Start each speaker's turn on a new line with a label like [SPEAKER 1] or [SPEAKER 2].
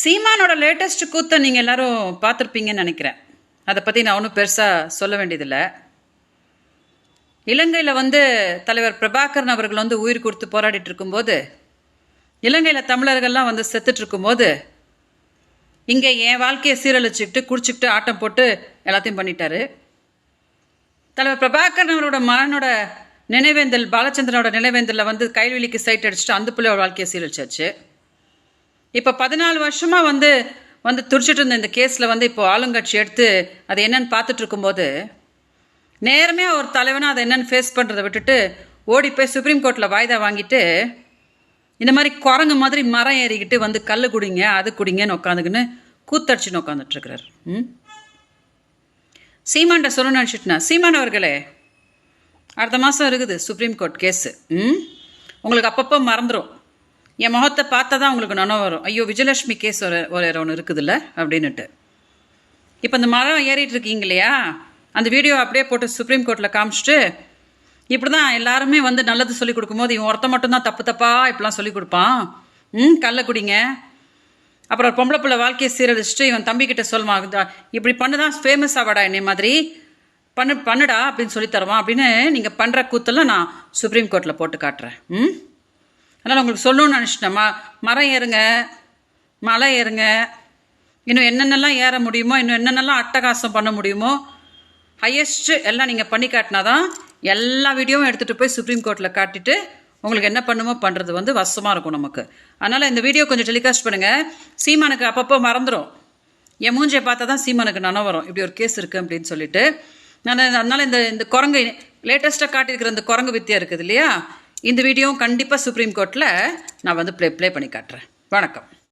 [SPEAKER 1] சீமானோட லேட்டஸ்ட் கூத்தை நீங்கள் எல்லாரும் பார்த்துருப்பீங்கன்னு நினைக்கிறேன். அதை பற்றி நான் ஒன்றும் பெருசாக சொல்ல வேண்டியதில்லை. இலங்கையில் வந்து தலைவர் பிரபாகரன் அவர்கள் வந்து உயிர் கொடுத்து போராடிட்டு இருக்கும்போது இலங்கையில் தமிழர்கள்லாம் வந்து செத்துட்டு இருக்கும்போது இங்கே என் வாழ்க்கையை சீரழிச்சுக்கிட்டு குடிச்சிக்கிட்டு ஆட்டம் போட்டு எல்லாத்தையும் பண்ணிட்டாரு. தலைவர் பிரபாகரன் அவரோட மகனோட நினைவேந்தல் பாலச்சந்திரனோட நினைவேந்தலில் வந்து கைவெளிக்கு சைட் அடிச்சுட்டு அந்த பிள்ளையோட வாழ்க்கையை சீரழிச்சாச்சு. இப்போ பதினாலு வருஷமாக வந்து வந்து துடிச்சிட்டு இருந்த இந்த கேஸில் வந்து இப்போ ஆளுங்கட்சி எடுத்து அது என்னன்னு பார்த்துட்டு இருக்கும்போது நேரமே ஒரு தலைவனாக அதை என்னன்னு ஃபேஸ் பண்ணுறதை விட்டுட்டு ஓடி போய் சுப்ரீம் கோர்ட்டில் வாய்தா வாங்கிட்டு இந்த மாதிரி குரங்கு மாதிரி மரம் ஏறிக்கிட்டு வந்து கல் குடிங்க அது குடிங்கன்னு உட்காந்துக்கின்னு கூத்தடிச்சுன்னு உட்காந்துட்ருக்கிறார் ம்? சீமான்ட்ட சொல்லணும்னு நினச்சிட்டுனா சீமான் அவர்களே அடுத்த மாதம் இருக்குது சுப்ரீம் கோர்ட் கேஸு ம்? உங்களுக்கு அப்பப்போ மறந்துடும் என் முகத்தை பார்த்தா தான் உங்களுக்கு நினைவு வரும். ஐயோ விஜயலட்சுமி கேஸ் ஒரு ஒரு ஒன்று இருக்குதுல்ல அப்படின்னுட்டு. இப்போ இந்த மரம் ஏறிட்டு இருக்கீங்க இல்லையா அந்த வீடியோ அப்படியே போட்டு சுப்ரீம் கோர்ட்டில் காமிச்சிட்டு இப்படி தான் எல்லாருமே வந்து நல்லது சொல்லி கொடுக்கும்போது இவன் ஒருத்த மட்டும்தான் தப்பு தப்பாக இப்படிலாம் சொல்லி கொடுப்பான். ம் கல்ல குடிங்க. அப்புறம் ஒரு பொம்பளை பிள்ளை வாழ்க்கையை சீரழிச்சிட்டு இவன் தம்பிக்கிட்ட சொல்லுவான் இப்படி பண்ணுதான் ஃபேமஸ் ஆவாடா என்னை மாதிரி. பண்ணு பண்ணுடா அப்படின்னு சொல்லி தருவான். அப்படின்னு நீங்கள் பண்ணுற கூத்தெல்லாம் நான் சுப்ரீம் கோர்ட்டில் போட்டு காட்டுறேன். ம்? அதனால் உங்களுக்கு சொல்லணும்னு நினச்சிட்டேன்மா மரம் ஏறுங்க மலை ஏறுங்க. இன்னும் என்னென்னலாம் ஏற முடியுமோ இன்னும் என்னென்னலாம் அட்டகாசம் பண்ண முடியுமோ ஹையஸ்ட்டு எல்லாம் நீங்கள் பண்ணி காட்டினா தான் எல்லா வீடியோவும் எடுத்துகிட்டு போய் சுப்ரீம் கோர்ட்டில் காட்டிட்டு உங்களுக்கு என்ன பண்ணுமோ பண்ணுறது வந்து வசமாக இருக்கும் நமக்கு. அதனால் இந்த வீடியோ கொஞ்சம் டெலிகாஸ்ட் பண்ணுங்கள் சீமானுக்கு அப்பப்போ மறந்துடும் என் மூஞ்சியை பார்த்தா தான் சீமானுக்கு நனம் வரும். இப்படி ஒரு கேஸ் இருக்குது அப்படின்னு சொல்லிட்டு. நான் அதனால் இந்த இந்த குரங்கு லேட்டஸ்ட்டாக காட்டியிருக்கிற இந்த குரங்கு வித்தியா இருக்குது இல்லையா? இந்த வீடியோவும் கண்டிப்பாக சுப்ரீம் கோர்ட்டில் நான் வந்து ப்ளே ப்ளே பண்ணி காட்டுறேன். வணக்கம்.